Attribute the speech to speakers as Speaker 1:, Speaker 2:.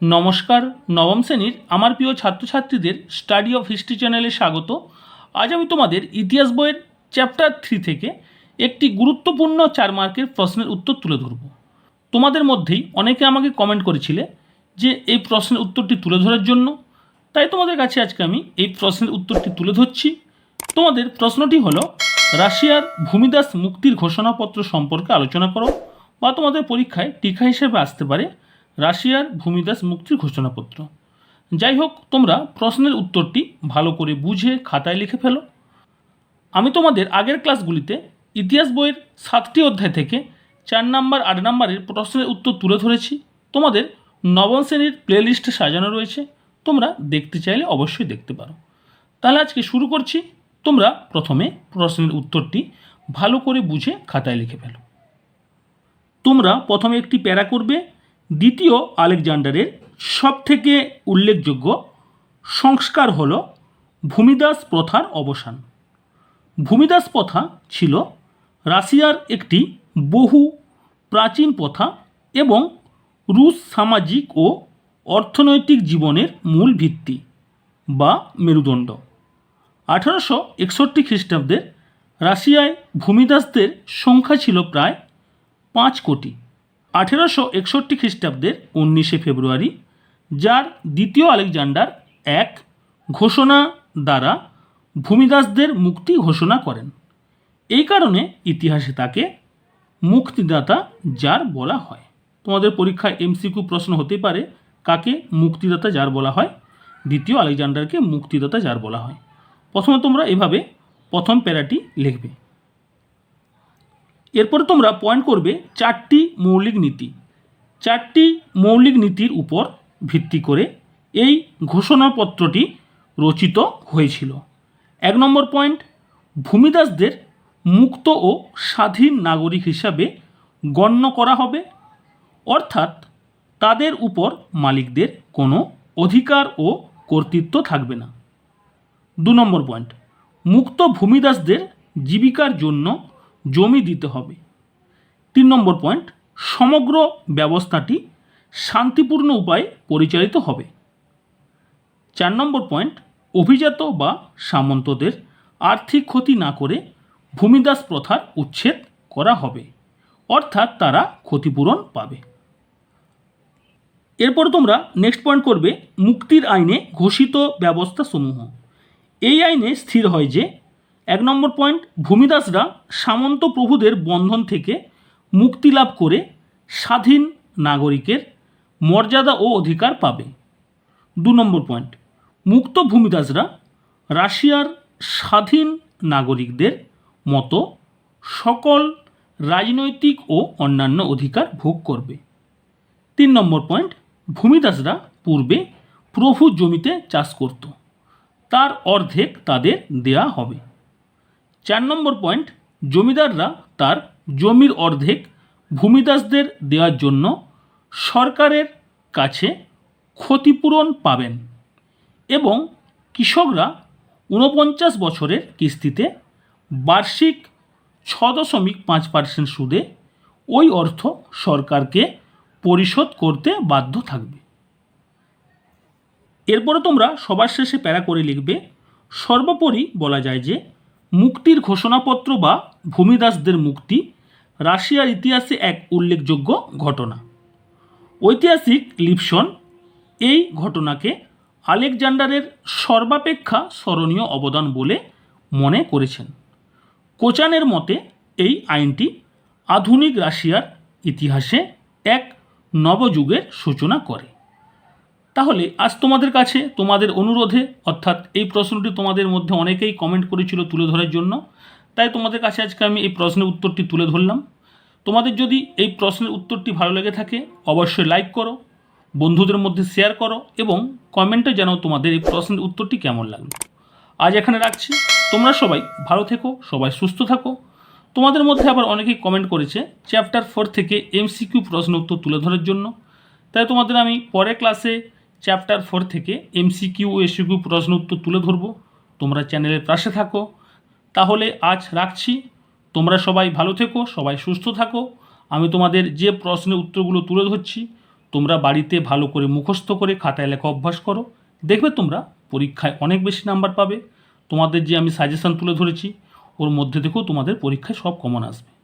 Speaker 1: নমস্কার, নবম শ্রেণির আমার প্রিয় ছাত্রছাত্রীদের স্টাডি অফ হিস্ট্রি চ্যানেলে স্বাগত। আজ আমি তোমাদের ইতিহাস বইয়ের চ্যাপ্টার থ্রি থেকে একটি গুরুত্বপূর্ণ চার মার্কের প্রশ্নের উত্তর তুলে ধরব। তোমাদের মধ্যেই অনেকে আমাকে কমেন্ট করেছিলে যে এই প্রশ্নের উত্তরটি তুলে ধরার জন্য। তাই তোমাদের কাছে আজকে আমি এই প্রশ্নের উত্তরটি তুলে ধরছি। তোমাদের প্রশ্নটি হলো, রাশিয়ার ভূমিদাস মুক্তির ঘোষণাপত্র সম্পর্কে আলোচনা করো বা তোমাদের পরীক্ষায় টিকা হিসেবে আসতে পারে রাশিয়ার ভূমিদাস মুক্তির ঘোষণাপত্র। যাই হোক তোমরা প্রশ্নের উত্তরটি ভালো করে বুঝে খাতায় লিখে ফেলো। আমি তোমাদের আগের ক্লাসগুলিতে ইতিহাস বইয়ের সাতটি অধ্যায় থেকে চার নাম্বার, আট নাম্বারের প্রশ্নের উত্তর তুলে ধরেছি। তোমাদের নবম শ্রেণির প্লেলিস্টে সাজানো রয়েছে। তোমরা দেখতে চাইলে অবশ্যই দেখতে পারো। তাহলে আজকে শুরু করছি। তোমরা প্রথমে প্রশ্নের উত্তরটি ভালো করে বুঝে খাতায় লিখে ফেলো। তোমরা প্রথমে একটি প্যারা করবে। দ্বিতীয় আলেকজান্ডারের সবথেকে উল্লেখযোগ্য সংস্কার হল ভূমিদাস প্রথার অবসান। ভূমিদাস প্রথা ছিল রাশিয়ার একটি বহু প্রাচীন প্রথা এবং রুশ সামাজিক ও অর্থনৈতিক জীবনের মূল ভিত্তি বা মেরুদণ্ড। আঠারোশো একষট্টি খ্রিস্টাব্দে রাশিয়ায় ভূমিদাসদের সংখ্যা ছিল প্রায় পাঁচ কোটি। আঠেরোশো একষট্টি খ্রিস্টাব্দের উনিশে ফেব্রুয়ারি, যার দ্বিতীয় আলেকজান্ডার এক ঘোষণা দ্বারা ভূমিদাসদের মুক্তি ঘোষণা করেন। এই কারণে ইতিহাসে তাকে মুক্তিদাতা যার বলা হয়। তোমাদের পরীক্ষায় এমসিকিউ প্রশ্ন হতে পারে, কাকে মুক্তিদাতা যার বলা হয়, দ্বিতীয় আলেকজান্ডারকে মুক্তিদাতা যার বলা হয়। প্রথমে তোমরা এভাবে প্রথম প্যারাটি লিখবে। এরপরে তোমরা পয়েন্ট করবে চারটি মৌলিক নীতি। চারটি মৌলিক নীতির উপর ভিত্তি করে এই ঘোষণাপত্রটি রচিত হয়েছিল। এক নম্বর পয়েন্ট ভূমিদাসদের মুক্ত ও স্বাধীন নাগরিক হিসাবে গণ্য করা হবে। অর্থাৎ তাদের উপর মালিকদের কোনো অধিকার ও কর্তৃত্ব থাকবে না। দু নম্বর পয়েন্ট মুক্ত ভূমিদাসদের জীবিকার জন্য জমি দিতে হবে। তিন নম্বর পয়েন্ট সমগ্র ব্যবস্থাটি শান্তিপূর্ণ উপায়ে পরিচালিত হবে। চার নম্বর পয়েন্ট অভিজাত বা সামন্তদের আর্থিক ক্ষতি না করে ভূমিদাস প্রথার উচ্ছেদ করা হবে, অর্থাৎ তারা ক্ষতিপূরণ পাবে। এরপর তোমরা নেক্সট পয়েন্ট করবে, মুক্তির আইনে ঘোষিত ব্যবস্থা সমূহ এই আইনে স্থির হয় যে এক নম্বর পয়েন্ট ভূমিদাসরা সামন্ত প্রভুদের বন্ধন থেকে মুক্তি লাভ করে স্বাধীন নাগরিকের মর্যাদা ও অধিকার পাবে। দু নম্বর পয়েন্ট মুক্ত ভূমিদাসরা রাশিয়ার স্বাধীন নাগরিকদের মতো সকল রাজনৈতিক ও অন্যান্য অধিকার ভোগ করবে। তিন নম্বর পয়েন্ট ভূমিদাসরা পূর্বে প্রভু জমিতে চাষ করত। তার অর্ধেক তাদের দেয়া হবে। চার নম্বর পয়েন্ট জমিদাররা তার জমির অর্ধেক ভূমিদাসদের দেওয়ার জন্য সরকারের কাছে ক্ষতিপূরণ পাবেন এবং কৃষকরা ঊনপঞ্চাশ বছরের কিস্তিতে বার্ষিক ছ দশমিক পাঁচ পার্সেন্ট সুদে ওই অর্থ সরকারকে পরিশোধ করতে বাধ্য থাকবে। এরপরে তোমরা সবার শেষে প্যারা করে লিখবে, সর্বোপরি বলা যায় যে মুক্তির ঘোষণাপত্র বা ভূমিদাসদের মুক্তি রাশিয়ার ইতিহাসে এক উল্লেখযোগ্য ঘটনা। ঐতিহাসিক লিপসন এই ঘটনাকে আলেকজান্ডারের সর্বাপেক্ষা স্মরণীয় অবদান বলে মনে করেছেন। কোচানের মতে এই আইনটি আধুনিক রাশিয়ার ইতিহাসে এক নবযুগের সূচনা করে। তাহলে আজ তোমাদের কাছে তোমাদের অনুরোধে, অর্থাৎ এই প্রশ্নটি তোমাদের মধ্যে অনেকেই কমেন্ট করেছিল তুলে ধরার জন্য, তাই তোমাদের কাছে আজকে আমি এই প্রশ্নের উত্তরটি তুলে ধরলাম। তোমাদের যদি এই প্রশ্নের উত্তরটি ভালো লেগে থাকে, অবশ্যই লাইক করো, বন্ধুদের মধ্যে শেয়ার করো এবং কমেন্টে জানাও তোমাদের এই প্রশ্নের উত্তরটি কেমন লাগল। আজ এখানে রাখছি। তোমরা সবাই ভালো থেকো, সবাই সুস্থ থাকো। তোমাদের মধ্যে আবার অনেকেই কমেন্ট করেছে চ্যাপ্টার ফোর থেকে এমসিকিউ প্রশ্ন উত্তর তুলে ধরার জন্য। তাই তোমাদের আমি পরের ক্লাসে চ্যাপ্টার ফোর থেকে এমসিকিউ এসিকিউ প্রশ্ন উত্তর তুলে ধরবো। তোমরা চ্যানেলের পাশে থাকো। তাহলে আজ রাখছি। তোমরা সবাই ভালো থেকো, সবাই সুস্থ থাকো। আমি তোমাদের যে প্রশ্নের উত্তরগুলো তুলে ধরছি, তোমরা বাড়িতে ভালো করে মুখস্থ করে খাতায় লেখা অভ্যাস করো। দেখবে তোমরা পরীক্ষায় অনেক বেশি নাম্বার পাবে। তোমাদের যে আমি সাজেশান তুলে ধরেছি, ওর মধ্যে থেকেও তোমাদের পরীক্ষায় সব কমন আসবে।